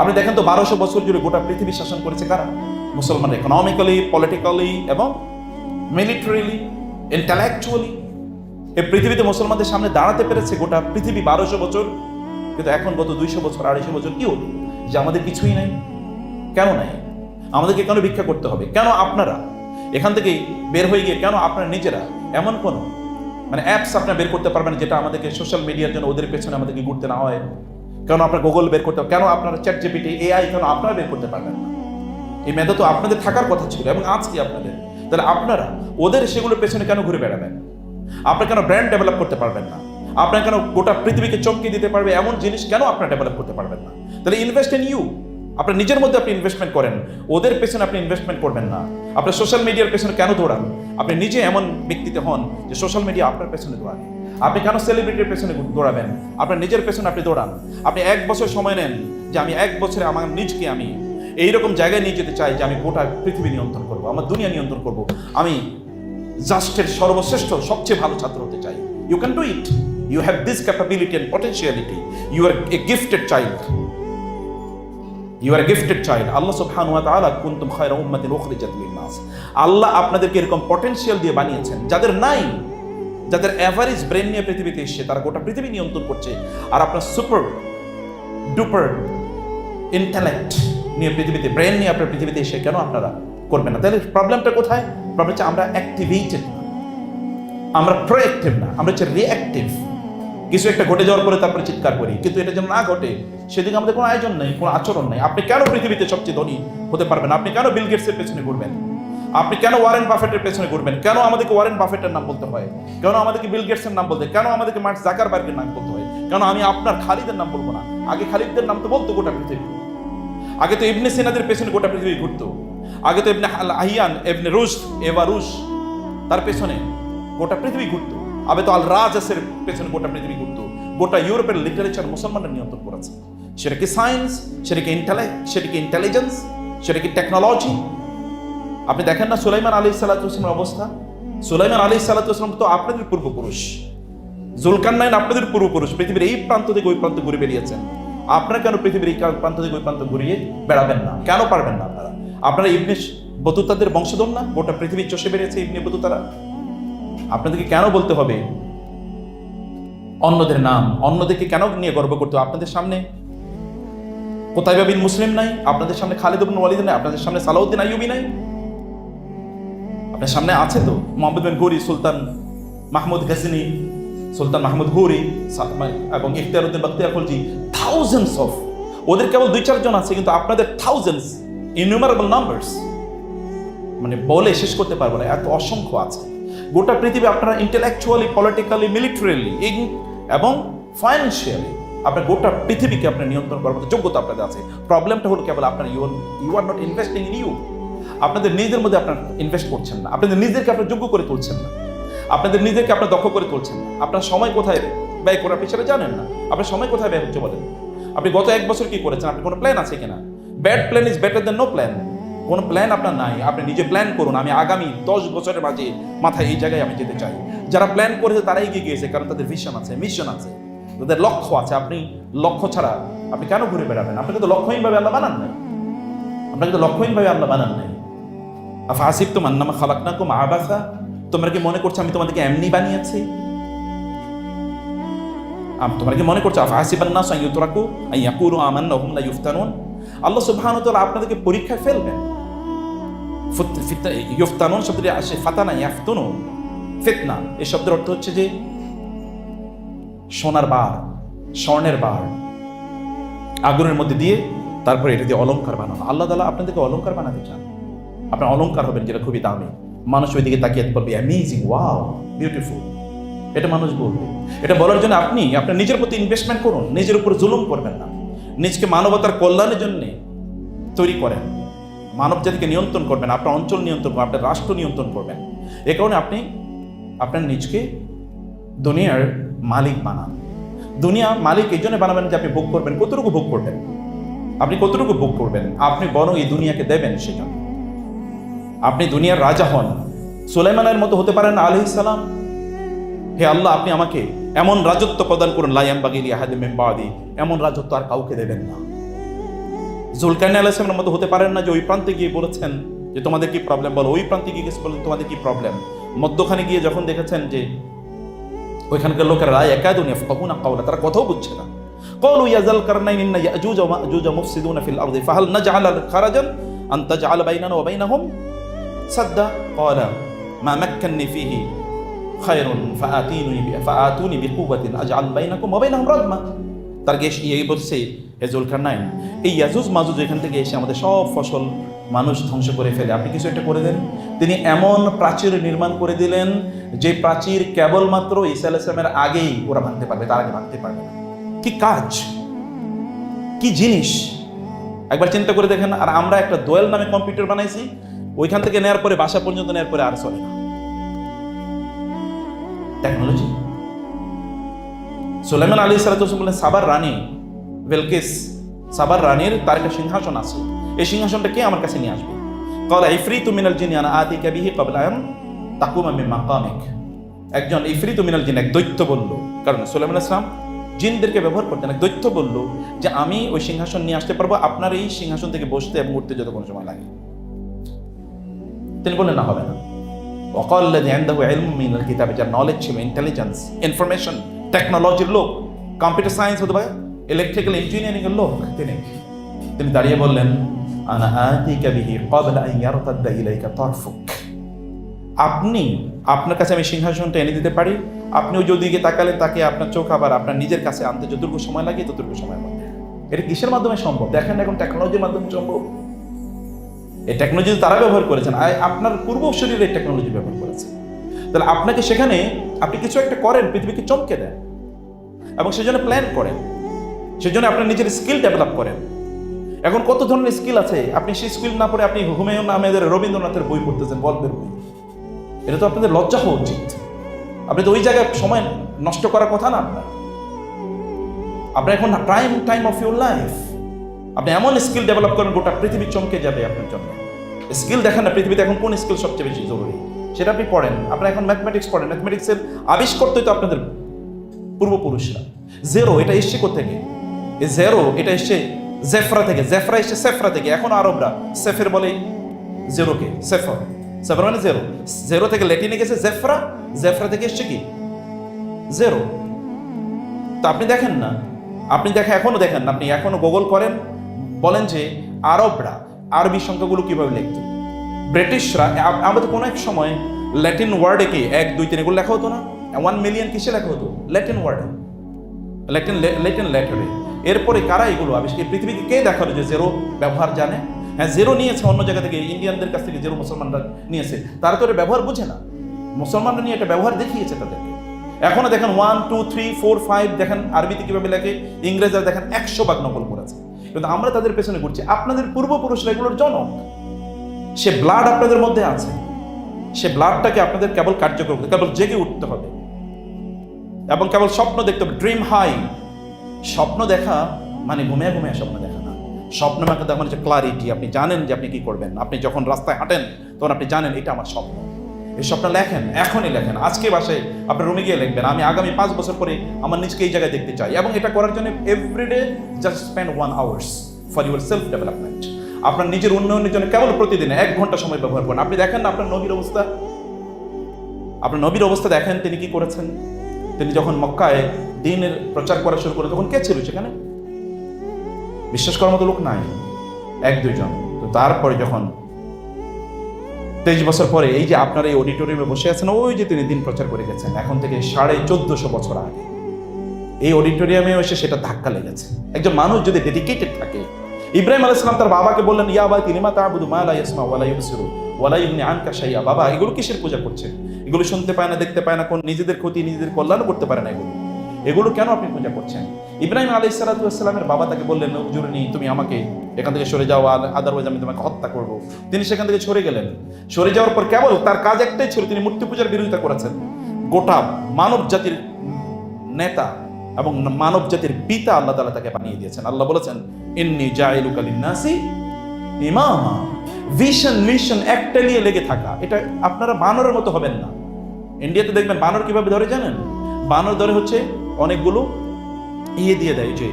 আপনি দেখেন তো বারোশো বছর জুড়ে গোটা পৃথিবী শাসন করেছে কারা? মুসলমান ইকোনমিক্যালি পলিটিক্যালি এবং মিলিটারিলি ইন্টালেকচুয়ালি এই পৃথিবীতে মুসলমানদের সামনে দাঁড়াতে পেরেছে গোটা পৃথিবী বারোশো বছর। কিন্তু এখন গত দুইশো বছর, আড়াইশো বছর কি হলো? যে আমাদের কিছুই নাই। কেন নাই? আমাদেরকে কেন ভিক্ষা করতে হবে? কেন আপনারা? এখান থেকে বের হয়ে গিয়ে কেন আপনারা নিজেরা? এমন কোন? মানে অ্যাপস আপনারা বের করতে পারবেন যেটা আমাদেরকে সোশ্যাল মিডিয়ার জন্য ওদের পেছনে আমাদেরকে ঘুরতে না হয়। কেন আপনার গুগল বের করতে কেন আপনারা চ্যাট জিপিটি এআই কেন আপনারা বের করতে পারবেন না? এই মেধা তো আপনাদের থাকার কথা ছিল এবং আজকে আপনাদের? তাহলে আপনারা ওদের সেগুলোর পেছনে কেন ঘুরে বেড়াবেন? আপনারা কেন ব্র্যান্ড ডেভেলপ করতে পারবেন না? আপনারা কেন গোটা পৃথিবীকে চমকে দিতে পারবে? এমন জিনিস কেন আপনারা ডেভেলপ করতে পারবেন না? তাহলে ইনভেস্ট ইন ইউ আপনার নিজের মধ্যে আপনি ইনভেস্টমেন্ট করেন। ওদের পেছনে আপনি ইনভেস্টমেন্ট করবেন না। আপনার সোশ্যাল মিডিয়ার পেছনে কেন দৌড়ান? আপনি নিজে এমন ব্যক্তিতে হন যে সোশ্যাল মিডিয়া আপনার পেছনে দৌড়ান আপনি কেন সেলিব্রিটির পেছনে দৌড়াবেন? আপনার নিজের পেছনে আপনি দৌড়ান। আপনি এক বছর সময় নেন যে আমি এক বছরে আমার নিজকে আমি এইরকম জায়গায় নিয়ে যেতে চাই যে আমি গোটা পৃথিবী নিয়ন্ত্রণ করব, আমার দুনিয়া নিয়ন্ত্রণ করব। আমি জাস্টের সর্বশ্রেষ্ঠ, সবচেয়ে ভালো ছাত্র হতে চাই। You can do it you have this capability and potentiality you are a gifted child you are gifted child Allah সুবহানাহু ওয়া তাআলা কুনতুম খায়রা উম্মাতিন আল্লাহ আপনাদেরকে এরকম পটেনশিয়াল দিয়ে বানিয়েছেন যাদের নাই যাদের অ্যাভারেজ ব্রেন নিয়ে পৃথিবীতে এসে তারা গোটা পৃথিবী নিয়ন্ত্রণ করছে। আর আপনার সুপার ডুপার ইন্টেলেক্ট নিয়ে পৃথিবীতে ব্রেন নিয়ে আপনার পৃথিবীতে এসে কেন আপনারা করবেন না? তাহলে প্রবলেমটা কোথায়? প্রবলেম হচ্ছে আমরা অ্যাক্টিভেটেড না। আমরা প্রোয়েক্টিভ না, আমরা হচ্ছে রিঅ্যাক্টিভ কিছু একটা ঘটে যাওয়ার পরে তারপরে চিৎকার করি। কিন্তু এটা যেন না ঘটে, সেদিকে আমাদের কোনো আয়োজন নেই, কোনো আচরণ নেই। আপনি কেন পৃথিবীতে সবচেয়ে ধনী হতে পারবেন আপনি কেন বিল গেটসের পেছনে ঘুরবেন? আপনি কেন ওয়ারেন বাফেটের পেছনে ঘুরবেন? কেন আমাদেরকে ওয়ারেন বাফেটের নাম বলতে হয়? কেন আমাদেরকে বিল গেটসের নাম বলতে কেন আমাদেরকে মার্ক জাকারবার্গের নাম বলতে হয়? কেন আমি আপনার খালিদের নাম বলব না? আগে খালিদদের নাম তো বলতো গোটা পৃথিবী। আগে তো ইবনে সিনাদের পেছনে গোটা পৃথিবী ঘুরতো। আগে তো ইবনে আহিয়ান, ইবনে রুশ এবা রুশ, তার পেছনে গোটা পৃথিবী ঘুরতো। আবে তো আল রাজাসের পেছনে গোটা পৃথিবী ঘুরতো। গোটা ইউরোপের লিটারেচার মুসলমানরা নিয়ন্ত্রণ করেছে। সেটা কি সায়েন্স সেটা কি ইন্টালেক্ট সেটা কি ইন্টেলিজেন্স সেটা কি টেকনোলজি আপনি দেখেন না সুলাইমান আলী সাল্লাহামের অবস্থা? সুলাইমান আলী সাল্লাহাম তো আপনাদের পূর্বপুরুষ। জুলকান্নাইন আপনাদের পূর্বপুরুষ। পৃথিবীর এই প্রান্ত থেকে ওই প্রান্ত ঘুরে বেরিয়েছেন আপনারা কেন পৃথিবীর এই প্রান্ত থেকে ওই প্রান্ত ঘুরিয়ে বেড়াবেন না? কেন পারবেন না আপনারা? আপনারা ইবনে বতুতাদের বংশধর না? গোটা পৃথিবীর চষে বেরিয়েছে ইবনে বতুতারা আপনাদেরকে কেন বলতে হবে? অন্যদের নাম, অন্যদেরকে কেন নিয়ে গর্ব করতে? আপনাদের সামনে কোথায় বিন মুসলিম নাই? আপনাদের সামনে খালিদ নাই? আপনাদের সামনে সালাউদ্দিন আইয়ুবি নাই? আপনার সামনে আছে তো মোহাম্মদ বিন গৌরি, সুলতান মাহমুদ গাজিনী, সুলতান মাহমুদ গৌরি এবং ইখতিয়ার উদ্দিন বখতিয়ার খলজি থাউজেন্ডস অফ ওদের কেবল দুই চারজন আছে, কিন্তু আপনাদের থাউজেন্ডস ইনুমারেবল নাম্বারস মানে বলে শেষ করতে পারব না, এত অসংখ্য আছে। গোটা পৃথিবী আপনারা ইন্টেলেকচুয়ালি পলিটিক্যালি মিলিটারিলি এবং ফাইন্যান্সিয়ালি আপনার গোটা পৃথিবীকে আপনার নিয়ন্ত্রণ করার মতো যোগ্যতা আপনাদের আছে। প্রবলেমটা হলো কেবল আপনার you you are not investing in you আপনাদের নিজেদের মধ্যে আপনার ইনভেস্ট করছেন না। আপনাদের নিজেদেরকে আপনার যোগ্য করে তুলছেন না। আপনাদের নিজেদেরকে আপনার দক্ষ করে তুলছেন না। আপনার সময় কোথায় ব্যয় করার পিছনে জানেন না। আপনার সময় কোথায় ব্যয় হচ্ছে বলেন? আপনি গত এক বছর কি করেছেন? আপনি কোনো প্ল্যান আছে কিনা? Bad plan is better than no plan কোনো প্ল্যান আপনার নাই। আপনি নিজে প্ল্যান করুন। আমি আগামী দশ বছরের মাঝে মাথায় এই জায়গায় আমি যেতে চাই। যারা প্ল্যান করেছে তারাই এগিয়ে গিয়েছে কারণ তাদের ভিশন আছে মিশন আছে। তাদের লক্ষ্য আছে। আপনি লক্ষ্য ছাড়া আপনি কেন ঘুরে বেড়াবেন? আপনাকে তো লক্ষ্যহীনভাবে আল্লাহ বানান নাই। আপনাকে তো লক্ষ্যহীনভাবে আল্লাহ বানান নাই। আফা আসিফ তো মান্নামা খালাক না কুম আবাসা। তোমরা কি মনে করছ আমি তোমাদেরকে এমনি বানিয়েছি? তোমরা কি মনে করছ আফা আসিবান না সাই ইউতরাকু আই ইয়াকুরু আমান্না হুম লা ইফতানুন আল্লাহ সুবহানাহু ওয়া তাআলা আপনাদেরকে পরীক্ষায় ফেলবেন। ফুত- ফিত- ইফতানুন শব্দটি আসে ফাতানা ইয়াফতুনু, ফিতনা। এই শব্দের অর্থ হচ্ছে যে সোনার বার, স্বর্ণের বার। আগুনের মধ্যে দিয়ে তারপরে এটা দিয়ে অলংকার বানানো। আল্লাহ তালা আপনাদেরকে অলংকার বানাতে চান। আপনার অলংকার হবেন যেটা খুবই দামি। মানুষ ওই দিকে তাকিয়ে বলবে অ্যামেজিং ওয়াও বিউটিফুল এটা মানুষ বলবে। এটা বলার জন্য আপনি আপনার নিজের প্রতি ইনভেস্টমেন্ট করুন, নিজের উপর জুলুম করবেন না। নিজকে মানবতার কল্যাণের জন্য তৈরি করেন। মানব জাতিকে নিয়ন্ত্রণ করবেন, আপনার অঞ্চল নিয়ন্ত্রণ করবেন, আপনার রাষ্ট্র নিয়ন্ত্রণ করবেন। এ কারণে আপনি, আপনার নিজকে দুনিয়ার মালিক বানান। দুনিয়া মালিক এই জন্য বানাবেন যে আপনি ভোগ করবেন। কতটুকু ভোগ করবেন? আপনি কতটুকু ভোগ করবেন? আপনি বরং এই দুনিয়াকে দেবেন সেটা। আপনি দুনিয়ার রাজা হন সুলাইমানের মতো হতে পারেন না আলহ সালাম হে আল্লাহ আপনি আমাকে এমন রাজত্ব প্রদান করুন লাইয়াম বাগিলি আহাদে মেম্বাদি এমন রাজত্ব আর কাউকে দেবেন না জুলকারনি আলাইসলামের মতো হতে পারেন না যে ওই প্রান্তে গিয়ে বলেছেন যে তোমাদের কি প্রবলেম বলো ওই প্রান্তে গিয়ে কিছু বলেন তোমাদের কি প্রবলেম মধ্যখানে গিয়ে যখন দেখেছেন যে ওইখানকার লোকেরা রায় একাদুন ইয়াফকাহুনা কাওলা তারা কথাও বুঝছে না قالوا يا ذا القرنين إن يأجوج ومأجوج مفسدون في الأرض فهل نجعل خرجا أن تجعل بيننا وبينهم সাদ্দা কলা মা মাক্কান্নি ফিহি খায়রুন ফাআতিনি ফাআতুনি বিকুওয়াতিন আজআল বাইনাকুম ওয়া বাইনাহুম রাদমা তার গেস এই ইয়ে বলছে, হে জুলকারনাইন, এই ইয়াজুজ মাজুজ এখান থেকে এসে আমাদের সব ফসল মানুষ ধ্বংস করে ফেলে। আপনি কিছু একটা করে দেন। তিনি এমন প্রাচীর নির্মাণ করে দিলেন, যে প্রাচীর কেবলমাত্র ইসা ইসলামের আগেই ওরা ভাঙতে পারবে, তার আগে ভাঙতে পারবে না। কি কাজ? কি জিনিস? একবার চিন্তা করে দেখেন, আর আমরা একটা দোয়েল নামে কম্পিউটার বানাইছি ওইখান থেকে নেওয়ার পরে, বাসা পর্যন্ত নেওয়ার পরে আর চলে না। টেকনোলজি সুলাইমান আলী সালাতুম বললেন সাবার রানী, বেলকিস সাবার রানীর তার একটা সিংহাসন আছে। এই সিংহাসনটা কে আমার কাছে নিয়ে আসবে? কল ইফরিত মিনাল জিন, আনা আতি কাবিহি ক্বাবলা তাকুমা মিন মাকামিক। একজন ইফরিত মিনাল জিন, এক দৈত্য বলল, কারণ সুলাইমান ইসলাম জিনদেরকে ব্যবহার করতেন, এক দৈত্য বলল যে, আমি ওই সিংহাসন নিয়ে আসতে পারব, আপনার এই সিংহাসন থেকে বসতে এবং উঠতে যত কোনো সময় লাগে। তিনি বললেন, না, হবে না। অকল্লাদি আন্দাহু এলম মিনাল কিতাবে, যার নলেজ ছিল ইন্টেলিজেন্স ইনফরমেশন টেকনোলজির লোক কম্পিউটার সায়েন্স হতে পারে ইলেকট্রিক্যাল ইঞ্জিনিয়ারিংয়ের লোক, তিনি। তিনি দাঁড়িয়ে বললেন, আনা আতিকা বিহি ক্বাবল আন ইয়ারতাদ্দা ইলাইকা তারফুক। আপনি, আপনার কাছে আমি সিংহাসনটা এনে দিতে পারি আপনিও যদি গিয়ে তাকালে তাকে আপনার চোখ আবার আপনার নিজের কাছে আনতে যতটুকু সময় লাগে, ততটুকু সময় লাগে এটা কিসের মাধ্যমে সম্ভব? দেখেন এখন টেকনোলজির মাধ্যমে সম্ভব। এই টেকনোলজি তারা ব্যবহার করেছেন। আপনার পূর্ব শরীরে এই টেকনোলজি ব্যবহার করেছে। তাহলে আপনাকে সেখানে আপনি কিছু একটা করেন, পৃথিবীকে চমকে দেন এবং সেজন্য প্ল্যান করেন। সেজন্য আপনার নিজের স্কিল ডেভেলপ করেন। এখন কত ধরনের স্কিল আছে? আপনি সেই স্কিল না পড়ে আপনি হুমায়ুন আহমেদের, রবীন্দ্রনাথের বই পড়তেছেন, গল্পের বই। এটা তো আপনাদের লজ্জা হওয়া উচিত। আপনি তো ওই জায়গায় সময় নষ্ট করার কথা না আপনার। আপনার এখন prime time of your life আপনি এমন স্কিল ডেভেলপ করেন, গোটা পৃথিবী চমকে যাবে আপনার জন্য। স্কিল দেখেন না, পৃথিবীতে এখন কোন স্কিল সবচেয়ে বেশি জরুরি? সেটা আপনি পড়েন আপনি এখন ম্যাথমেটিক্স পড়েন। ম্যাথমেটিক্সের আবিষ্কর্তই তো আপনাদের পূর্বপুরুষরা। জেরো এটা এসছে থেকে এই জেরো এটা এসছে জেফরা থেকে। জেফরা এসছে সেফরা থেকে। এখন আরবরা সেফের বলে জেরোকে সেফর সেফর মানে জেরো জেরো থেকে লেটিনে গেছে জেফরা জেফরা থেকে এসছে কি? জেরো তো আপনি দেখেন না। আপনি দেখেন এখনও দেখেন আপনি এখনও গুগল করেন বলেন যে আরবরা আরবি সংখ্যাগুলো কীভাবে লিখত? ব্রিটিশরা আমাদের কোনো এক সময় ল্যাটিন ওয়ার্ডে কি এক, দুই, তিন এগুলো লেখা হতো না? ওয়ান মিলিয়ন কিসে লেখা হতো? ল্যাটিন ওয়ার্ডে। ল্যাটিন ল্যাটিন লেটারে। এরপরে কারা এগুলো আবিষ্কার পৃথিবীকে কে দেখাল যে জেরো ব্যবহার জানে? হ্যাঁ জেরো নিয়েছে, অন্য জায়গা থেকে ইন্ডিয়ানদের কাছ থেকে জেরো মুসলমানরা নিয়েছে। তারা তো এটা ব্যবহার বুঝে না। মুসলমানরা নিয়ে এটা ব্যবহার দেখিয়েছে তাদেরকে। এখনও দেখেন one two three four five দেখেন আরবিতে কীভাবে লেখে? ইংরেজরা দেখেন একশো ভাগ নকল করেছে। কিন্তু আমরা তাদের পেছনে ঘুরছি। আপনাদের পূর্বপুরুষরা এগুলোর জনক। সে ব্লাড আপনাদের মধ্যে আছে। সে ব্লাডটাকে আপনাদের কেবল কার্যকর করতে কেবল জেগে উঠতে হবে। এবং কেবল স্বপ্ন দেখতে হবে। ড্রিম হাই স্বপ্ন দেখা মানে ঘুমিয়ে ঘুমিয়ে স্বপ্ন দেখা না। স্বপ্ন দেখা মানে হচ্ছে ক্লারিটি আপনি জানেন যে আপনি কি করবেন। আপনি যখন রাস্তায় হাঁটেন, তখন আপনি জানেন এটা আমার স্বপ্ন। এই লেখেন, এখনই লেখেন। আজকে বাসায় আপনার রুমে গিয়ে লিখবেন। আমি আগামী পাঁচ বছর পরে আমার নিজকে এই জায়গায় দেখতে চাই এবং এটা করার জন্য everyday just spend one hours for your self development আপনার নিজের উন্নয়নের জন্য কেবল প্রতিদিন এক ঘণ্টা সময় ব্যবহার করেন। আপনি দেখেন না আপনার নবীর অবস্থা? আপনার নবীর অবস্থা দেখেন, তিনি কি করেছেন? তিনি যখন মক্কায় দিনের প্রচার করা শুরু করে, তখন কে ছিল সেখানে? বিশ্বাস করার মতো লোক নাই, এক দুইজন। তো তারপরে যখন তেইশ বছর পরে এই যে আপনার এই অডিটোরিয়ামে বসে আছেন, ওই যে তিনি দিন প্রচার করে গেছেন। এখন থেকে সাড়ে চোদ্দশো বছর আগে এই অডিটোরিয়ামে এসে সেটা ধাক্কা লেগেছে। একজন মানুষ যদি ডেডিকেটেড থাকে, ইব্রাহিম আলাইসালাম তার বাবাকে বললেন, ইয়া বা তিনি মা তাবুদু মা লা ইয়াসমা ওয়ালা ইউবসিরু ইবনি আনকা শাইয়া বাবা, এগুলো কিসের পূজা করছেন? এগুলো শুনতে পায় না, দেখতে পায় না, কোন নিজেদের ক্ষতি, নিজেদের কল্যাণ করতে পারে না এগুলো। এগুলো কেন আপনি পূজা করছেন? ইব্রাহিম আলাই সালাতামের বাবা তাকে বললেন হুজুরনি তুমি আমাকে এখান থেকে সরে যাও আদারওয়াইজ আমি তোমাকে হত্যা করব। তিনি সেখান থেকে সরে গেলেন। সরে যাওয়ার পর কেবল তার কাজ একটাই ছিল, তিনি মূর্তি পূজার বিরোধিতা করেছেন। গোটা মানব জাতির নেতা এবং মানব জাতির পিতা আল্লাহ তালা তাকে বানিয়ে দিয়েছেন। আল্লাহ বলেছেন, ইন্নি জাইলুকা লিন্নাসি ইমামা। ভিশন, মিশন একটা নিয়ে লেগে থাকা, এটা আপনারা বানরের মতো হবেন না। ইন্ডিয়াতে দেখবেন বানর কীভাবে ধরে জানেন? বানর ধরে হচ্ছে অনেকগুলো ইয়ে দিয়ে দেয় যে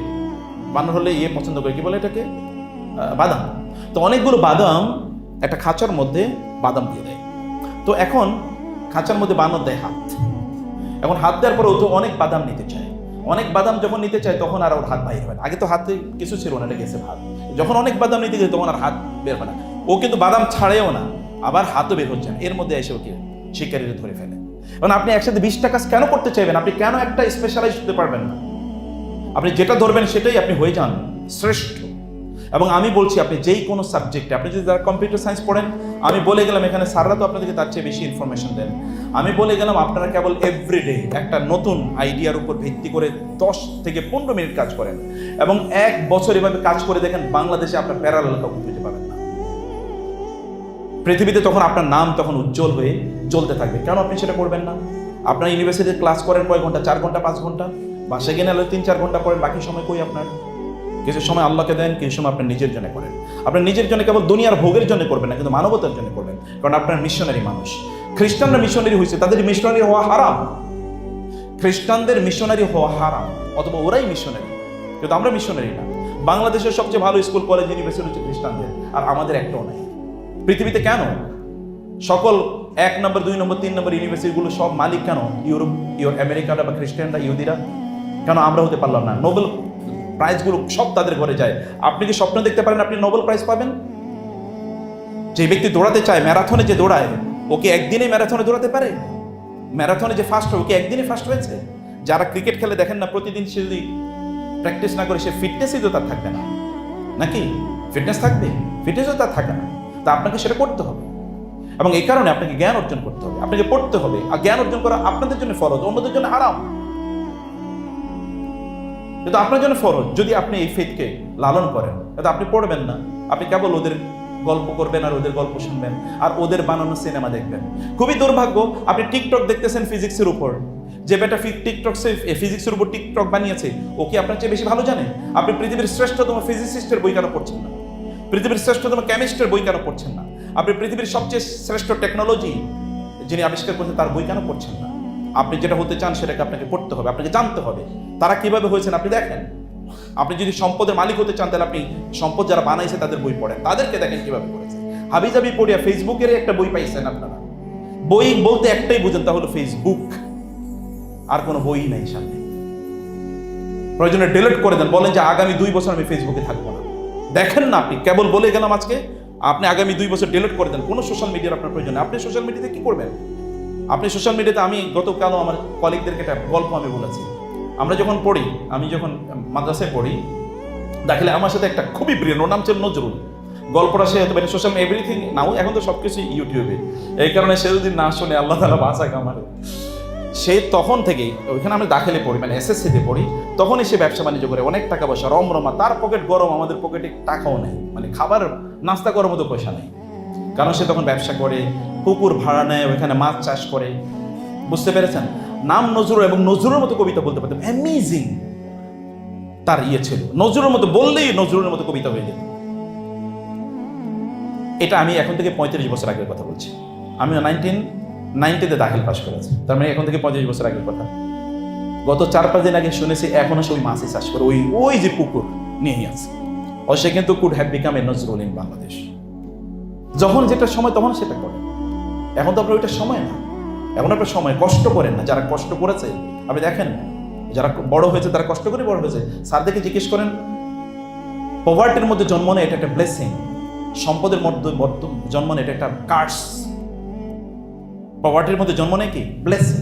বানর হলে ইয়ে পছন্দ করে, কি বলে এটাকে? বাদাম। তো অনেকগুলো বাদাম একটা খাঁচার মধ্যে বাদাম দিয়ে দেয়। তো এখন খাঁচার মধ্যে বানর দেয় হাত। এখন হাত দেওয়ার পরে ও তো অনেক বাদাম নিতে চায়। অনেক বাদাম যখন নিতে চায়, তখন আর ওর হাত বাইর হয় না। আগে তো হাতে কিছু ছিল না গেছে ভাত। যখন অনেক বাদাম নিতে যায়, তখন আর হাত বের হয় না। ও কিন্তু বাদাম ছাড়েও না, আবার হাতও বের হচ্ছে না। এর মধ্যে এসে ওকে শিকারিরা ধরে ফেলে। এখন আপনি একসাথে বিশটা কাজ কেন করতে চাইবেন? আপনি কেন একটা স্পেশালাইজ হতে পারবেন না? আপনি যেটা ধরবেন সেটাই আপনি হয়ে যান, শ্রেষ্ঠ। এবং আমি বলছি, আপনি যেই কোনো সাবজেক্টে আপনি যদি যারা কম্পিউটার সায়েন্স পড়েন, আমি বলে গেলাম, এখানে স্যাররা তো আপনাদেরকে তার চেয়ে বেশি ইনফরমেশন দেন। আমি বলে গেলাম, আপনারা কেবল এভরিডে একটা নতুন আইডিয়ার উপর ভিত্তি করে দশ থেকে পনেরো মিনিট কাজ করেন। এবং এক বছর এভাবে কাজ করে দেখেন, বাংলাদেশে আপনার প্যারালাল কাউকে খুঁজে পাবেন পৃথিবীতে তখন আপনার নাম তখন উজ্জ্বল হয়ে চলতে থাকবে। কেন আপনি সেটা করবেন না? আপনার ইউনিভার্সিটিতে ক্লাস করেন কয় ঘণ্টা? চার ঘণ্টা, পাঁচ ঘণ্টা? বাসে গেলে হলে তিন, চার ঘণ্টা করেন বাকি সময় কই আপনার? কিছু সময় আল্লাহকে দেন, কিছু সময় আপনার নিজের জন্য করেন। আপনার নিজের জন্য কেবল দুনিয়ার ভোগের জন্য করবেন না, কিন্তু মানবতার জন্য করবেন। কারণ আপনার মিশনারি মানুষ। খ্রিস্টানরা মিশনারি হয়েছে, তাদের মিশনারি হওয়া হারাম। খ্রিস্টানদের মিশনারি হওয়া হারাম, অথবা ওরাই মিশনারি কিন্তু আমরা মিশনারি না। বাংলাদেশের সবচেয়ে ভালো স্কুল কলেজ ইউনিভার্সিটি হচ্ছে খ্রিস্টানদের, আর আমাদের একটাও নাই। পৃথিবীতে কেন? সকল এক নম্বর, দুই নম্বর, তিন নম্বর ইউনিভার্সিটিগুলো সব মালিক কেন? ইউরোপ ইউর আমেরিকারা বা খ্রিস্টানরা, ইহুদিরা? কেন আমরা হতে পারলাম না? নোবেল প্রাইজগুলো সব তাদের ঘরে যায়। আপনি কি স্বপ্ন দেখতে পারেন আপনি নোবেল প্রাইজ পাবেন? যে ব্যক্তি দৌড়াতে চায়, ম্যারাথনে যে দৌড়ায় ওকে একদিনে ম্যারাথনে দৌড়াতে পারে? ম্যারাথনে যে ফার্স্ট হয় ওকে একদিনে ফার্স্ট হয়েছে? যারা ক্রিকেট খেলে দেখেন না, প্রতিদিন সে যদি প্র্যাকটিস না করে, সে ফিটনেসই তো তার থাকবে না। নাকি? ফিটনেস থাকবে? ফিটনেসও তার থাকে না। তা আপনাকে সেটা করতে হবে। এবং এই কারণে আপনাকে জ্ঞান অর্জন করতে হবে। আপনাকে পড়তে হবে। আর জ্ঞান অর্জন করা আপনাদের জন্য ফরজ, অন্যদের জন্য হারাম। কিন্তু আপনার জন্য ফরজ, যদি আপনি এই ফেথকে লালন করেন কিন্তু আপনি পড়বেন না। আপনি কেবল ওদের গল্প করবেন আর ওদের গল্প শুনবেন। আর ওদের বানানো সিনেমা দেখবেন। খুবই দুর্ভাগ্য, আপনি টিকটক দেখতেছেন ফিজিক্সের উপর। যে বেটা টিকটক ফিজিক্সের উপর টিকটক বানিয়েছে, ও কি আপনার চেয়ে বেশি ভালো জানে? আপনি পৃথিবীর শ্রেষ্ঠতম ফিজিসিস্টের বই কেন পড়ছেন না? পৃথিবীর শ্রেষ্ঠতম কেমিস্টের বই কেন পড়ছেন না? আপনি পৃথিবীর সবচেয়ে শ্রেষ্ঠ টেকনোলজি যিনি আবিষ্কার করেছেন, তার বই কেন পড়ছেন না? আপনি যেটা হতে চান সেটাকে আপনাকে পড়তে হবে, আপনাকে জানতে হবে। তারা কীভাবে হয়েছেন আপনি দেখেন। আপনি যদি সম্পদের মালিক হতে চান, তাহলে আপনি সম্পদ যারা বানাইছে তাদের বই পড়েন। তাদেরকে দেখেন কীভাবে করেছে হাবিজাবি পড়িয়া ফেসবুকের একটা বই পাইছেন আপনারা। বই বলতে একটাই বুঝেন, তা হলো ফেসবুক। আর কোনো বই নাই সামনে। প্রয়োজনে ডিলিট করে দেন। বলেন যে আগামী দুই বছর আমি ফেসবুকে থাকব না। দেখেন না আপনি, কেবল বলে গেলাম আজকে, আপনি আগামী দুই বছর ডিলিট করে দেন, কোনো সোশ্যাল মিডিয়ার আপনার প্রয়োজন নেই। আপনি সোশ্যাল মিডিয়াতে কী করবেন? আপনি সোশ্যাল মিডিয়াতে আমি গতকাল আমার কলিগদেরকে একটা গল্প আমি বলেছি। আমরা যখন পড়ি, আমি যখন মাদ্রাসায় পড়ি, দেখলে আমার সাথে একটা খুবই ব্রিয়ান ওর নাম ছিল নজরুল। গল্পটা সে হতে পারে সোশ্যাল এভরিথিং নাও এখন তো সব কিছু ইউটিউবে এই কারণে সে যদি না শুনে, আল্লাহ তালা বাঁচাক আমার। সে তখন থেকেই, ওইখানে আমি দাখিলে পড়ি মানে এসএসসিতে পড়ি, তখনই সে ব্যবসা বাণিজ্য করে, অনেক টাকা পয়সা, রমরমা, তার পকেট গরম, আমাদের পকেটে টাকাও নেই মানে খাবার, নাস্তা করার মতো পয়সা নেই। কারণ সে তখন ব্যবসা করে, পুকুর ভাড়া নেয়, ওইখানে মাছ চাষ করে। বুঝতে পেরেছেন? নাম নজরুল এবং নজরুলের মতো কবিতা বলতে পারতেন। অ্যামেজিং তার ইয়ে ছিল। নজরুলের মতো বললেই নজরুলের মতো কবিতা হয়ে যেত। এটা আমি এখন থেকে পঁয়ত্রিশ বছর আগের কথা বলছি। আমি নাইনটিন নাইনটিতে দাখিল পাশ করেছে। তার মানে এখন থেকে পঁয়ত্রিশ বছর আগের কথা। গত চার পাঁচ দিন আগে শুনেছি এখনও সে ওই মাছই চাষ করে। ওই ওই যে পুকুর নিয়েই আছে ও সে কিন্তু could have become a Nazrul in Bangladesh. যখন যেটা সময় তখন সেটা করে। এখন তো আপনার ওইটা সময় না। এখন আপনার সময়, কষ্ট করেন না। যারা কষ্ট করেছে, আপনি দেখেন, যারা বড় হয়েছে তারা কষ্ট করে বড় হয়েছে। স্যারদেরকে জিজ্ঞেস করেন? পভার্টির মধ্যে জন্ম নেয় এটা একটা ব্লেসিং সম্পদের মধ্যে জন্ম নেয় এটা একটা কার্স পভার্টির মধ্যে জন্ম নেয় কি? ব্লেসিং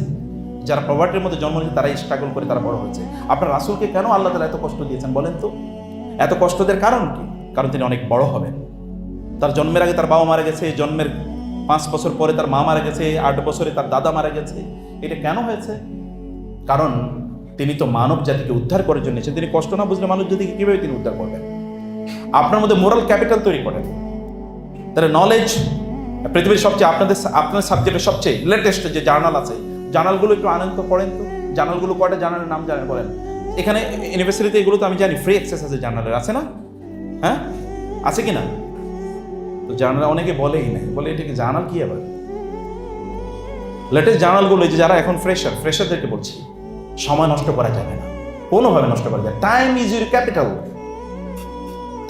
যারা পভার্টির মধ্যে জন্ম নিয়েছে, তারাই স্ট্রাগল করে তারা বড় হয়েছে। আপনার রাসুলকে কেন আল্লাহ তালা এত কষ্ট দিয়েছেন বলেন তো? এত কষ্টদের কারণ কি? কারণ তিনি অনেক বড় হবেন। তার জন্মের আগে তার বাবা মারা গেছে জন্মের পাঁচ বছর পরে তার মা মারা গেছে আট বছরে তার দাদা মারা গেছে। এটা কেন হয়েছে? কারণ তিনি তো মানব জাতিকে উদ্ধার করার জন্য এসেছেন। তিনি কষ্ট না বুঝলে মানব জাতিকে কীভাবে তিনি উদ্ধার করবেন? আপনার মধ্যে মোরাল ক্যাপিটাল তৈরি করেন। তাহলে নলেজ পৃথিবীর সবচেয়ে আপনাদের আপনাদের সাবজেক্টের সবচেয়ে লেটেস্ট যে জার্নাল আছে জার্নালগুলো একটু আনেন তো পড়েন তো। জার্নালগুলো কয়টা জার্নালের নাম জানেন বলেন? এখানে ইউনিভার্সিটিতে এগুলো তো আমি জানি ফ্রি অ্যাক্সেস আছে জার্নালের আছে না? হ্যাঁ? আছে কি না? তো জার্নাল অনেকে বলেই নাই। বলে এটাকে জার্নাল কি আবার? লেটেস্ট জার্নালগুলো যে যারা এখন ফ্রেশার ফ্রেশারদেরকে বলছি, সময় নষ্ট করা যাবে না। কোনোভাবে নষ্ট করা যায় time is your capital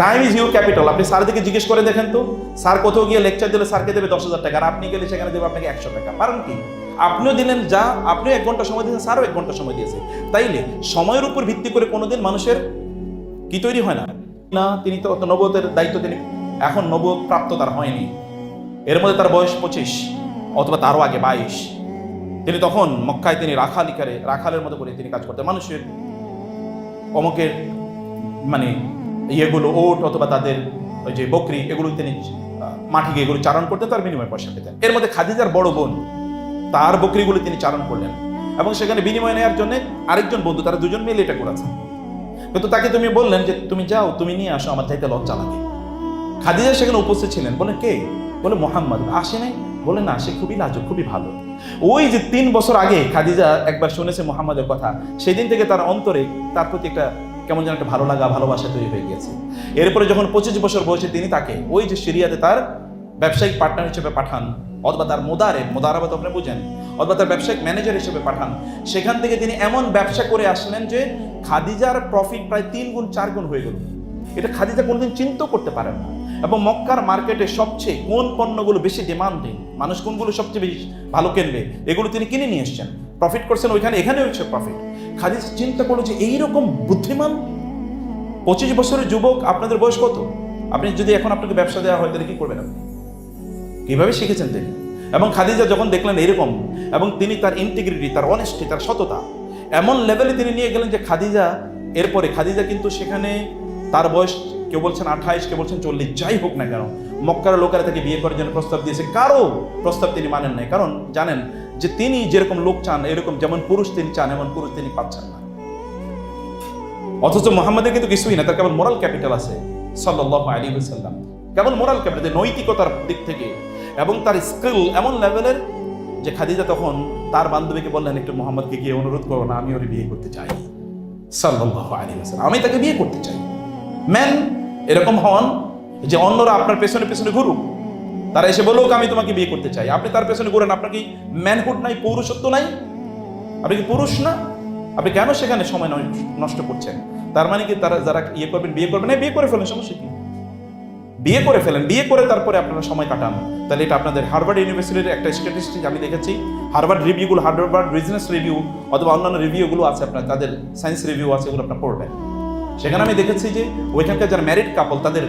time is your capital আপনি স্যার দিকে জিজ্ঞেস করে দেখেন তো। স্যার কোথাও গিয়ে লেকচার দিলে স্যারকে দেবে দশ হাজার টাকা। আর আপনি গেলে সেখানে দেবে আপনাকে একশো টাকা। কারণ কি? আপনিও দিলেন যা, আপনিও এক ঘণ্টা সময় দিয়েছেন স্যারও এক ঘণ্টা সময় দিয়েছে। তাইলে সময়ের উপর ভিত্তি করে কোনোদিন মানুষের কি তৈরি হয় না? না, তিনি তো নবতের দায়িত্ব তিনি এখন নবত প্রাপ্ত তার হয়নি। এর মধ্যে তার বয়স পঁচিশ, অথবা তারও আগে বাইশ। তিনি তখন মক্কায় তিনি রাখালিকারে রাখালের মতো করে তিনি কাজ করতেন। মানুষের অমকের মানে ইয়েগুলো, ওট অথবা তাদের ওই যে বকরি, এগুলো তিনি মাঠে গিয়ে এগুলো চারণ করতে তার বিনিময়ে পয়সা পেতেন। এর মধ্যে খাদিজার বড় বোন, তার বকরিগুলো তিনি চারণ করলেন। এবং সেখানে বিনিময় নেওয়ার জন্য আরেকজন বন্ধু, তারা দুজন মিলে এটা করেছে কিন্তু তাকে তুমি বললেন যে, তুমি যাও, তুমি নিয়ে আসো, আমার চাইতে লজ্জা লাগে। খাদিজা সেখানে উপস্থিত ছিলেন। বলে, কে? বলে, মোহাম্মদ। আসে নাই? বলে, না, সে খুবই লাজুক, খুবই ভালো। ওই যে তিন বছর আগে খাদিজা একবার শুনেছে মোহাম্মদের কথা, সেদিন থেকে তার অন্তরে তার প্রতি একটা কেমন যেন একটা ভালো লাগা, ভালোবাসা তৈরি হয়ে গিয়েছে। এরপরে যখন পঁচিশ বছর বয়সে তিনি তাকে ওই যে সিরিয়াতে তার ব্যবসায়িক পার্টনার হিসেবে পাঠান, অথবা তার মোদারে মোদারাবাদ আপনি বুঝেন, অথবা তার ব্যবসায়িক ম্যানেজার হিসেবে পাঠান, সেখান থেকে তিনি এমন ব্যবসা করে আসলেন যে খাদিজার প্রফিট প্রায় তিন গুণ, চার গুণ হয়ে গেল। এটা খাদিজা কোনোদিন চিন্তাও করতে পারেন না। এবং মক্কার মার্কেটে সবচেয়ে কোন পণ্যগুলো বেশি ডিমান্ডিং মানুষ কোনগুলো সবচেয়ে বেশি ভালো কিনবে, এগুলো তিনি কিনে নিয়ে এসছেন। প্রফিট করছেন ওইখানে এখানে হচ্ছে প্রফিট খাদিজা চিন্তা করল যে এইরকম বুদ্ধিমান পঁচিশ বছরের যুবক, আপনাদের বয়স কত? আপনি যদি এখন আপনাকে ব্যবসা দেওয়া হয়, তাহলে কি করবেন আপনি? কীভাবে শিখেছেন তিনি? এবং খাদিজা যখন দেখলেন এরকম এবং তিনি তার ইন্টিগ্রিটি তার অনেস্টি তার সততা, এমন লেভেলে তিনি নিয়ে গেলেন যে খাদিজা, এরপরে খাদিজা কিন্তু সেখানে তার বয়স কেউ বলছেন আঠাইশ, কেউ বলছেন চল্লিশ, যাই হোক না কেন, মক্কার লোকেরা তাকে বিয়ে করার জন্য প্রস্তাব দিয়েছে। কারও প্রস্তাব তিনি মানেন নাই। কারণ জানেন যে তিনি যেরকম লোক চান, এরকম যেমন পুরুষ তিনি চান, এমন পুরুষ তিনি পাচ্ছেন না। অথচ মোহাম্মদের কিন্তু কিছুই না, তার কেবল মোরাল ক্যাপিটাল আছে সাল্লাহ আলী সাল্লাম কেবল মোরাল ক্যাপিটাল নৈতিকতার দিক থেকে। এবং তার স্কিল এমন লেভেলের যে খাদিজা তখন তার বান্ধবীকে বললেন, একটু মোহাম্মদকে গিয়ে অনুরোধ করো না, আমি ওর বিয়ে করতে চাই। সাল্লাহ আলী সাল্লাম আমি তাকে বিয়ে করতে চাই। ম্যান এরকম হন যে অন্যরা আপনার পেছনে পেছনে ঘুরুক। তারা এসে বলুক আমি তোমাকে বিয়ে করতে চাই। আপনি তার পেছনে ঘুরেন, আপনার কি ম্যানহুড নাই, পৌরুষত্ব নাই? আপনি কি পুরুষ না? আপনি কেন সেখানে সময় নষ্ট করছেন? তার মানে কি তারা যারা ইয়ে করবেন, বিয়ে করবেন? না বিয়ে করে ফেলেন, সমস্যা কি? বিয়ে করে ফেলেন, বিয়ে করে তারপরে আপনারা সময় কাটান। তাহলে এটা আপনাদের হার্ভার্ড ইউনিভার্সিটির একটা স্ট্যাটিস্টিক আমি দেখেছি। হার্ভার্ড রিভিউগুলো হার্ভার্ড বিজনেস রিভিউ অথবা অন্যান্য রিভিউগুলো আছে আপনার, তাদের সায়েন্স রিভিউ আছে, এগুলো আপনার পড়বেন। সেখানে আমি দেখেছি যে ওইখানকার যারা ম্যারিড কাপল তাদের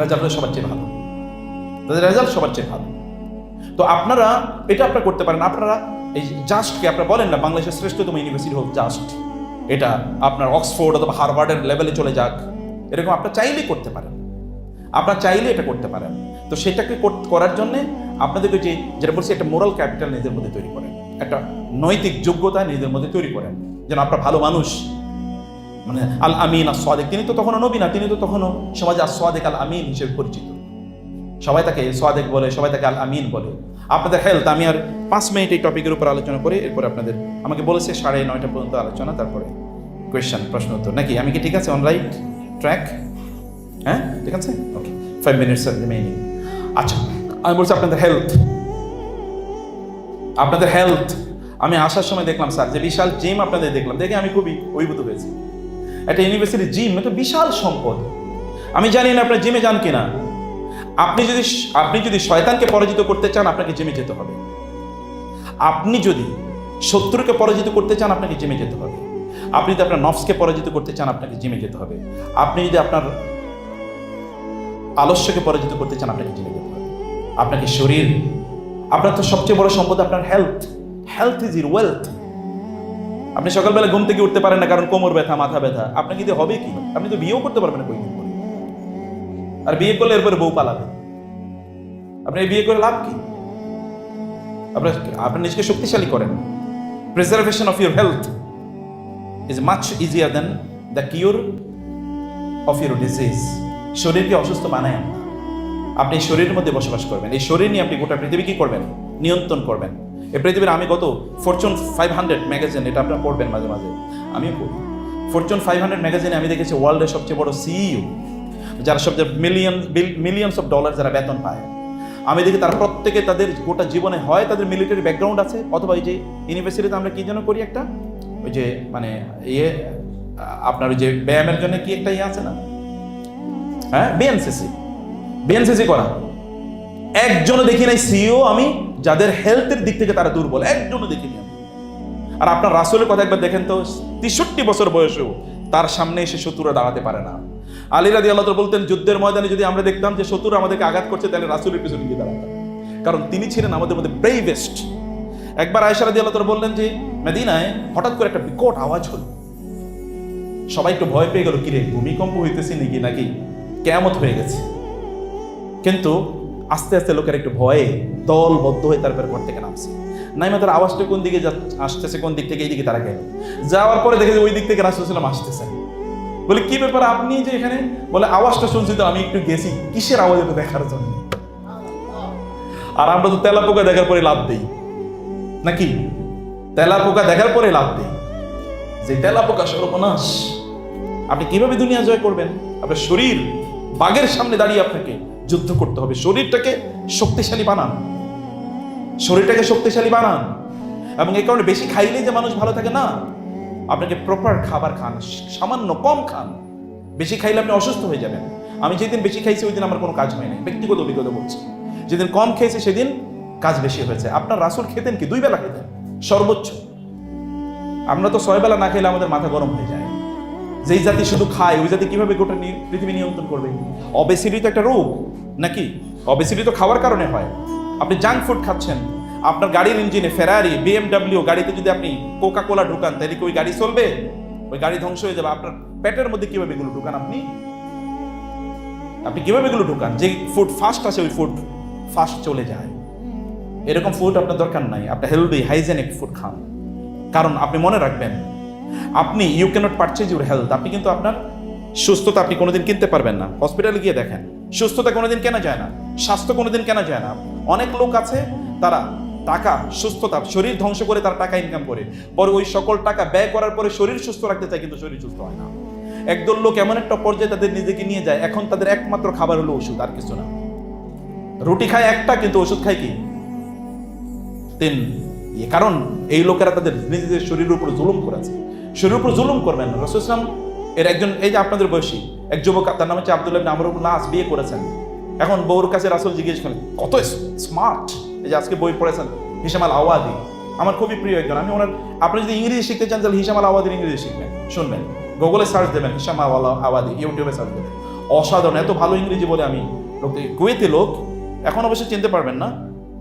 রেজাল্ট সবার চেয়ে ভালো। তাদের রেজাল্ট সবার চেয়ে ভালো। তো আপনারা, এটা আপনারা করতে পারেন। আপনারা এই জাস্টকে আপনারা বলেন না, বাংলাদেশের শ্রেষ্ঠতম ইউনিভার্সিটি হোক জাস্ট এটা আপনার অক্সফোর্ড অথবা হার্ভার্ডের লেভেলে চলে যাক। এরকম আপনার চাইলেই করতে পারেন। আপনার চাইলে এটা করতে পারেন। তো সেটাকে করার জন্যে আপনাদেরকে যে, যেটা বলছি, একটা মোরাল ক্যাপিটাল নিজের মধ্যে তৈরি করেন। একটা নৈতিক যোগ্যতা নিজেদের মধ্যে তৈরি করেন। যেন আপনার ভালো মানুষ। মানে আল আমিন আসওয়াদেক তিনি তো তখনও নবী না, তিনি তো তখনও সমাজে আসওয়াদেক আল আমিন হিসেবে পরিচিত। সবাই তাকে সোয়াদেক বলে, সবাই তাকে আল আমিন বলে। আপনাদের হেলথ, আমি আর পাঁচ মিনিট এই টপিকের উপর আলোচনা করে এরপর আপনাদের, আমাকে বলেছে সাড়ে নয়টা পর্যন্ত আলোচনা, তারপরে কোয়েশ্চেন প্রশ্ন উত্তর। নাকি, আমি কি ঠিক আছে? অন রাইট ট্র্যাক হ্যাঁ ঠিক আছে? ওকে ফাইভ মিনিটস রিমেইনিং আচ্ছা আমি বলছি আপনাদের হেলথ। আপনাদের হেলথ। আমি আসার সময় দেখলাম, স্যার, যে বিশাল জিম আপনাদের দেখলাম। দেখে আমি খুবই অভিভূত হয়েছি। একটা ইউনিভার্সিটি জিম এটা বিশাল সম্পদ। আমি জানি না আপনার জিমে যান কিনা। আপনি যদি আপনি যদি শয়তানকে পরাজিত করতে চান, আপনাকে জিমে যেতে হবে। আপনি যদি শত্রুকে পরাজিত করতে চান, আপনাকে জিমে যেতে হবে। আপনি যদি আপনার নফসকে পরাজিত করতে চান, আপনাকে জিমে যেতে হবে। আপনি যদি আপনার আলস্যকে পরাজিত করতে চান, আপনাকে জিমে যেতে হবে। আপনাকে শরীর, আপনার তো সবচেয়ে বড় সম্পদ আপনার health health is your wealth আপনি সকালবেলা ঘুম থেকে উঠতে পারেন না, কারণ কোমর ব্যথা, মাথা ব্যথা। আপনাকে যদি হবে কি? আপনি তো বিয়েও করতে পারবেন না পরে আর বিয়ে করলে এরপরে বউ পালাবে। আপনি বিয়ে করে লাভ কি? আপনার আপনি নিজেকে শক্তিশালী করেন। Preservation of your health is much easier than the cure of your disease শরীরকে অসুস্থ বানায় আপনি এই শরীরের মধ্যে বসবাস করবেন। এই শরীর নিয়ে আপনি গোটা পৃথিবী কি করবেন? নিয়ন্ত্রণ করবেন। এই পৃথিবীর আমি গত ফরচুন ফাইভ হান্ড্রেড ম্যাগাজিন এটা আপনারা পড়বেন মাঝে মাঝে। আমিও পড়ি। ফরচুন ফাইভ হান্ড্রেড ম্যাগাজিনে আমি দেখেছি ওয়ার্ল্ডের সবচেয়ে বড় সিইও যারা সব মিলিয়ন মিলিয়নস অফ ডলার যারা বেতন পায়। আমি দেখি তারা প্রত্যেকে তাদের গোটা জীবনে হয় তাদের মিলিটারি ব্যাকগ্রাউন্ড আছে, অথবা এই যে ইউনিভার্সিটিতে আমরা কি যেন করি একটা? ওই যে মানে ইয়ে আপনার ওই যে ব্যায়ামের জন্য কি একটা ইয়ে আছে না? হ্যাঁ বিএনসিসি বিএনসিসি করা। একজনও দেখি নাই সিও আমি যাদের হেলথের দিক থেকে তারা দুর্বল, একজনও দেখিনি আমি। আর আপনার রাসুলের কথা একবার দেখেন তো, তেষট্টি বছর বয়সেও তার সামনে এসে শত্রুরা দাঁড়াতে পারে না। আলী রাদি আল্লাহ বলতেন, যুদ্ধের ময়দানে যদি আমরা দেখতাম যে শত্রু আমাদেরকে আঘাত করছে, তাহলে রাসুলের পিছনে গিয়ে দাঁড়াতাম। কারণ তিনি ছিলেন আমাদের মধ্যে ব্রেভেস্ট একবার আয়সা রাদি আল্লাহ বললেন যে, মেদিনায় হঠাৎ করে একটা বিকট আওয়াজ হলো। সবাই একটু ভয় পেয়ে গেল, কিরে, ভূমিকম্প হইতেছে নাকি নাকি কেমত হয়ে গেছে? কিন্তু আস্তে আস্তে লোকের একটু ভয়ে দলবদ্ধ হয়ে তারপরে ঘর থেকে নামছে। নাইমা তার আওয়াজটা কোন দিকে আসতেছে, কোন দিক থেকে, এই দিকে তারা গেল। যাওয়ার পরে দেখে যে ওই দিক থেকে রাসুলাম আসতেছে বলে, কি ব্যাপার আপনি যে এখানে? বলে, আওয়াজটা শুনছি তো, আমি একটু গেছি কিসের আওয়াজ এটা দেখার জন্য? আর আমরা তো তেলা পোকা দেখার পরে লাভ দেই। নাকি? তেলা পোকা দেখার পরে লাভ দেই। যে তেলা পোকা সর্বনাশ। আপনি কীভাবে দুনিয়া জয় করবেন? আপনার শরীর বাঘের সামনে দাঁড়িয়ে আপনাকে যুদ্ধ করতে হবে। শরীরটাকে শক্তিশালী বানান। শরীরটাকে শক্তিশালী বানান। এবং এই কারণে বেশি খাইলেই যে মানুষ ভালো থাকে না। আপনাকে প্রপার খাবার খান, সামান্য কম খান, বেশি খাইলে আপনি অসুস্থ হয়ে যাবেন। আমি যেদিন বেশি খাইছি, ওই দিন আমার কোনো কাজ হয় নাই, ব্যক্তিগত অভিজ্ঞতা বলছি। যেদিন কম খেয়েছি, সেদিন কাজ বেশি হয়েছে। আপনার রাসুল খেতেন কি? দুই বেলা খেতেন, সর্বোচ্চ। আমরা তো ছয় বেলা না খেলে আমাদের মাথা গরম হয়ে যায়। যেই জাতি শুধু খায়, ওই জাতি কীভাবে গোটা পৃথিবী নিয়ন্ত্রণ করবে? অবেসিটি তো একটা রোগ, নাকি? অবেসিটি তো খাওয়ার কারণে হয়। আপনি জাঙ্ক ফুড খাচ্ছেন আপনার গাড়ির ইঞ্জিনে ফেরারি বিএমডাব্লিউ গাড়িতে যদি আপনি কোকা কোলা ঢুকান, তাহলে কি ওই গাড়ি চলবে? ওই গাড়ি ধ্বংস হয়ে যাবে। আপনার পেটের মধ্যে কীভাবে এগুলো ঢুকান আপনি? আপনি কীভাবে এগুলো ঢুকান? যে ফুড ফাস্ট আছে ওই ফুড ফাস্ট চলে যায়। এরকম ফুড আপনার দরকার নাই। আপনি হেলদি হাইজেনিক ফুড খান। কারণ আপনি মনে রাখবেন, আপনি you can't purchase your health আপনি কিন্তু আপনার সুস্থতা আপনি কোনোদিন কিনতে পারবেন না। হসপিটালে গিয়ে দেখেন, সুস্থতা কোনোদিন কেনা যায় না, স্বাস্থ্য কোনোদিন কেনা যায় না। অনেক লোক আছে, তারা টাকা, সুস্থতা, শরীর ধ্বংস করে তারা টাকা ইনকাম করে। পরে ওই সকল টাকা ব্যয় করার পরে শরীর সুস্থ রাখতে চায়, কিন্তু শরীর সুস্থ হয় না। একদল লোক এমন একটা পর্যায়ে তাদের নিজেকে নিয়ে যায়, এখন তাদের একমাত্র খাবার হলো ওষুধ, আর কিছু না। রুটি খায় একটা, কিন্তু ওষুধ খায় কি? তিন। কারণ, এই লোকেরা তাদের নিজেদের শরীরের উপর জুলুম করেছে। শরীরের উপর জুলুম করবেন রসুল ইসলাম এর একজন, এই যে আপনাদের বয়সী, এক যুবক, তার নাম হচ্ছে আব্দুল্লাহ ইবনে আমর ইবনে নাস বিয়ে করেছেন। এখন বউর কাছে রাসুল জিজ্ঞেস করেন, কত স্মার্ট এই যে আজকে বই পড়েছেন হিসামাল আওয়াদি। আমার খুবই প্রিয় একজন। আমি ওনার আপনি যদি ইংরেজি শিখতে চান, তাহলে হিসামাল আওয়াদির ইংরেজি শিখবেন, শুনবেন। গুগলে সার্চ দেবেন, হিসাম আওয়াদি, ইউটিউবে সার্চ দেবেন। অসাধারণ, এত ভালো ইংরেজি বলে আমি লোক কুয়েতে লোক, এখন অবশ্যই চিনতে পারবেন না।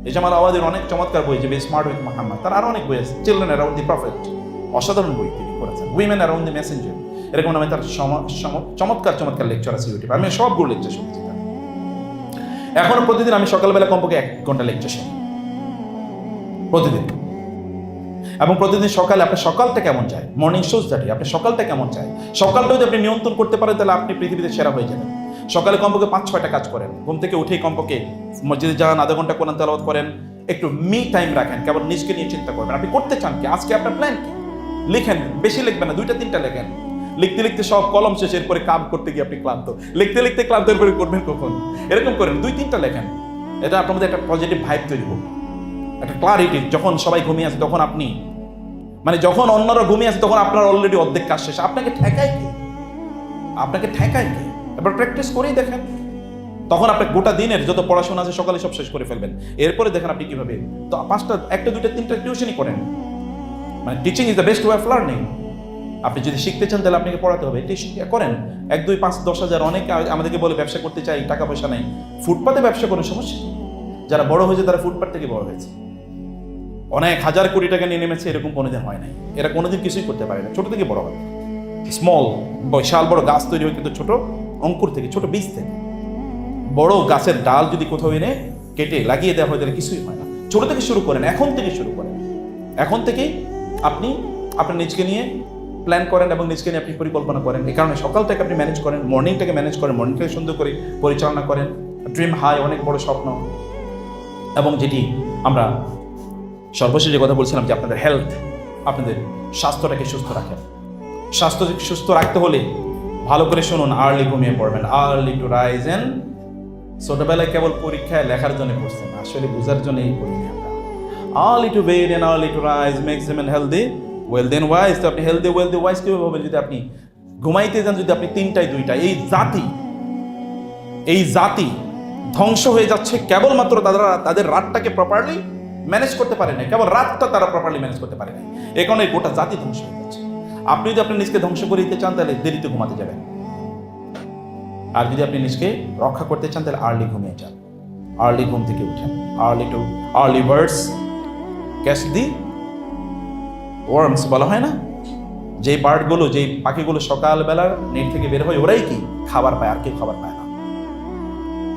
ইজামাল আওয়াদির অনেক চমৎকার বই যে স্মার্ট উইথ মাহাম্মদ তার আরও অনেক বই আছে চিলড্রেন অ্যারাউন্ড দি প্রফেট অসাধারণ বই তিনি করেছেন। উইমেন অ্যারাউন্ড দি মেসেঞ্জার এরকম নামে তার চমৎকার চমৎকার লেকচার আছে ইউটিউবে আমি সবগুলো লেকচার শুনছি। এখনও প্রতিদিন আমি সকালবেলা কমপক্ষে এক ঘণ্টা লেকচার শুনি। প্রতিদিন। এবং প্রতিদিন সকালে আপনার সকালটা কেমন যায়? মর্নিং শোজ দ্যাটি আপনি সকালটা কেমন যায়? সকালটা যদি আপনি নিয়ন্ত্রণ করতে পারেন, তাহলে আপনি পৃথিবীতে সেরা হয়ে যাবেন। সকালে কমপক্ষে পাঁচ, ছয়টা কাজ করেন। ঘুম থেকে উঠেই কমপক্ষে মসজিদে যান, আধা ঘণ্টা কোরআন তেলাওয়াত করেন। একটু মি টাইম রাখেন, কেবল নিজকে নিয়ে চিন্তা করবেন। আপনি করতে চান কি? আজকে আপনার প্ল্যান কি? লিখেন, বেশি লিখবেন না, দুইটা, তিনটা লেখেন। লিখতে লিখতে সব কলম শেষ, এরপরে কাম করতে গিয়ে আপনি ক্লান্ত। লিখতে লিখতে ক্লান্ত, এরপরে করবেন কখন? এরকম করেন, দুই তিনটা লেখেন। এটা আপনার মধ্যে একটা পজিটিভ ভাইব তৈরি হোক। একটা ক্লারিটি যখন সবাই ঘুমিয়ে আছে তখন আপনি মানে যখন অন্যরা ঘুমিয়ে আছে তখন আপনার অলরেডি অর্ধেক কাজ শেষ। আপনাকে ঠেকায় কে? আপনাকে ঠেকায় কে? এবার প্র্যাকটিস করেই দেখেন। তখন আপনার গোটা দিনের যত পড়াশোনা আছে সকালে সব শেষ করে ফেলবেন। এরপরে দেখেন আপনি কীভাবে, তো পাঁচটা, একটা, দুইটা, তিনটা টিউশনই করেন। মানে teaching is the best way of learning আপনি যদি শিখতে চান, তাহলে আপনাকে পড়াতে হবে। এটাই করেন। এক, দুই, পাঁচ, দশ হাজার অনেকে আমাদেরকে বলে ব্যবসা করতে চাই, টাকা পয়সা নেই। ফুটপাতে ব্যবসা করার সমস্যা যারা বড় হয়েছে, তারা ফুটপাত থেকে বড় হয়েছে। অনেক হাজার কোটি টাকা নিয়ে নেমেছে, এরকম কোনোদিন হয় নাই। এরা কোনোদিন কিছুই করতে পারে না। ছোট থেকে বড় হয়। স্মল বিশাল বড় গাছ তৈরি হয়, কিন্তু ছোট অঙ্কুর থেকে, ছোট বীজ থেকে। বড় গাছের ডাল যদি কোথাও এনে কেটে লাগিয়ে দেওয়া হয়, তাহলে কিছুই হয় না। ছোট থেকে শুরু করেন, এখন থেকে শুরু করেন। এখন থেকেই আপনি আপনার নিজকে নিয়ে প্ল্যান করেন এবং নিজেকে নিয়ে আপনি পরিকল্পনা করেন। এই কারণে সকালটাকে আপনি ম্যানেজ করেন মর্নিংটাকে ম্যানেজ করেন মর্নিংটাকে সুন্দর করে পরিচালনা করেন। ড্রিম হাই অনেক বড় স্বপ্ন। এবং যেটি আমরা সর্বশেষ যে কথা বলছিলাম যে আপনাদের হেলথ আপনাদের স্বাস্থ্যটাকে সুস্থ রাখেন। স্বাস্থ্য সুস্থ রাখতে হলে ভালো করে শুনুন আর্লি ঘুমিয়ে পড়বেন। আর্লি টু রাইজ এন্ড ছোটবেলায় কেবল পরীক্ষায় লেখার জন্য পড়ছেন, আসলে বোঝার জন্যই পড়িনি আমরা। Early to bed and early to rise makes healthy wealthy wise তো আপনি হেলদি ওয়েলদি ওয়াইজ কীভাবে হবেন যদি আপনি ঘুমাইতে যান, যদি আপনি তিনটায় দুইটা, এই জাতি এই জাতি ধ্বংস হয়ে যাচ্ছে কেবলমাত্র তারা তাদের রাতটাকে প্রপারলি ম্যানেজ করতে পারে না কেবল রাতটা তারা প্রপারলি ম্যানেজ করতে পারে না এই কারণে গোটা জাতি ধ্বংস হয়ে যাচ্ছে। আপনি যদি আপনি নিজকে ধ্বংস করে দিতে চান, তাহলে দেরিতে ঘুমাতে যাবেন। আর যদি আপনি নিজকে রক্ষা করতে চান, তাহলে আর্লি ঘুমিয়ে যান। আর্লি ঘুম থেকে উঠেন। Early to early birds catch the worms বলা হয় না? যে বার্ডগুলো যে পাখিগুলো সকালবেলা নেট থেকে বের হয়, ওরাই কি? খাবার পায়, আর কেউ খাবার পায় না।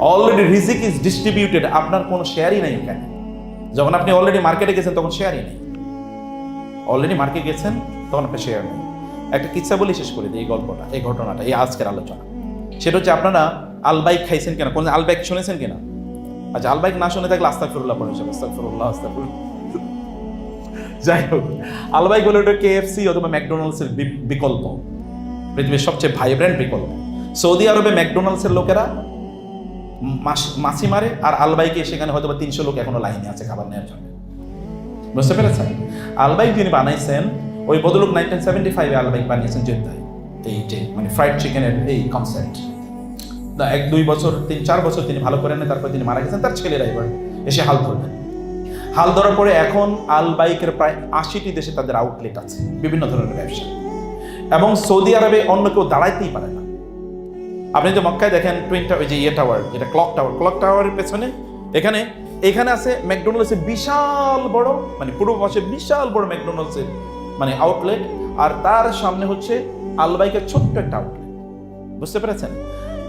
অলরেডি রিজিক ইজ ডিস্ট্রিবিউটেড আপনার কোনো শেয়ারই নেই এখানে। যখন আপনি অলরেডি মার্কেটে গেছেন, তখন শেয়ারই নেই। অলরেডি মার্কেটে গেছেন, তখন আপনার শেয়ার নেই। একটা কিচ্ছা বলে শেষ করে দিই এই গল্পটা, এই ঘটনাটা, এই আজকের আলোচনা। সেটা হচ্ছে আপনারা আলবাইক খাইছেন কিনা? কোন আলবাইক শুনেছেন কিনা? আচ্ছা আলবাইক না শুনে থাকলে আস্তাগফিরুল্লাহ পড়েন সব আস্তাগফিরুল্লাহ আস্তাগফিরুল্লাহ। যাই হোক আলবাইক হলো এটা কেএফসি অথবা ম্যাকডোনাল্ডসের বিকল্প। পৃথিবীর সবচেয়ে ভাইব্রেন্ট বিকল্প। সৌদি আরবে ম্যাকডোনাল্ডসের লোকেরা মাছি মারে আর আলবাইকে সেখানে হয়তো বা তিনশো লোক এখনও লাইনে আছে খাবার নেওয়ার জন্য। বুঝতে পেরেছেন? আলবাইক যিনি বানাইছেন, ওই বদলুক নাইনটিন সেভেন্টি ফাইভে আলবাইক বানিয়েছেন জেদ্দায়। এই যে মানে ফ্রাইড চিকেনের এই কনসেপ্ট এক, দুই বছর, তিন, চার বছর তিনি ভালো করেন তারপর তিনি মারা গেছেন, তার ছেলেরা এবার এসে হাল ধরলেন হাল ধরার পরে এখন আল বাইকের প্রায় আশিটি দেশে তাদের আউটলেট আছে, বিভিন্ন ধরনের ব্যবসা। এবং সৌদি আরবে অন্য কেউ দাঁড়াইতেই পারে না। আপনি যে মক্কায় দেখেন টুইন টাওয়ার যে ইয়ে টাওয়ার যেটা ক্লক টাওয়ার ক্লক টাওয়ারের পেছনে এখানে এখানে আছে ম্যাকডোনাল্ডসের বিশাল বড় মানে পূর্ব পাশে বিশাল বড় ম্যাকডোনাল্ডসের মানে আউটলেট আর তার সামনে হচ্ছে আলবাইকের ছোট্ট একটা আউটলেট বুঝতে পেরেছেন?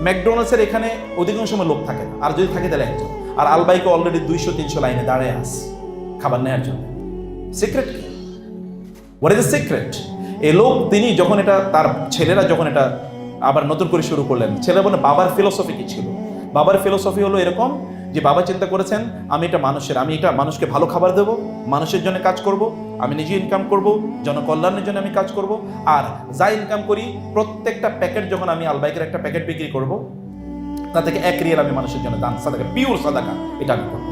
ম্যাকডোনাল্ডসের এখানে অধিকাংশ সময় লোক থাকে না। আর যদি থাকে তাহলে একজন। আর আলবাইকে অলরেডি দুইশো, তিনশো লাইনে দাঁড়িয়ে আস খাবার নেওয়ার জন্য। সিক্রেট কি? হোয়াট ইজ দ্য সিক্রেট এ লোক, তিনি যখন এটা, তার ছেলেরা যখন এটা আবার নতুন করে শুরু করলেন ছেলে বলে, বাবার ফিলোসফি কি ছিল? বাবার ফিলোসফি হলো এরকম যে, বাবা চিন্তা করেছেন, আমি এটা মানুষের, আমি এটা মানুষকে ভালো খাবার দেবো, মানুষের জন্য কাজ করব, আমি নিজে ইনকাম করব, জনকল্যাণের জন্য আমি কাজ করব, আর যা ইনকাম করি, প্রত্যেকটা প্যাকেট যখন আমি আলবাইকের একটা প্যাকেট বিক্রি করব তা থেকে এক রিয়েল আমি মানুষের জন্য দান, সাদাকা পিওর সাদাকা, এটা আমি করব।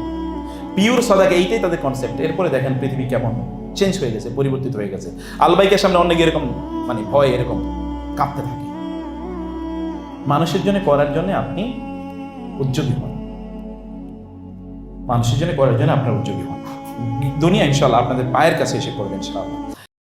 পিওর সাদাকা, এইটাই তাদের কনসেপ্ট এরপরে দেখেন পৃথিবী কেমন। চেঞ্জ হয়ে গেছে, পরিবর্তিত হয়ে গেছে। আলবাইকের সামনে অনেকে এরকম মানে ভয় এরকম কাঁপতে থাকে। মানুষের জন্য করার জন্য আপনি উদ্যোগী হন। মানুষের জন্য করার জন্য আপনার উদ্যোগী হন। দুনিয়া ইনশাল্লাহ আপনাদের পায়ের কাছে এসে করবেন ইনশাআল্লাহ।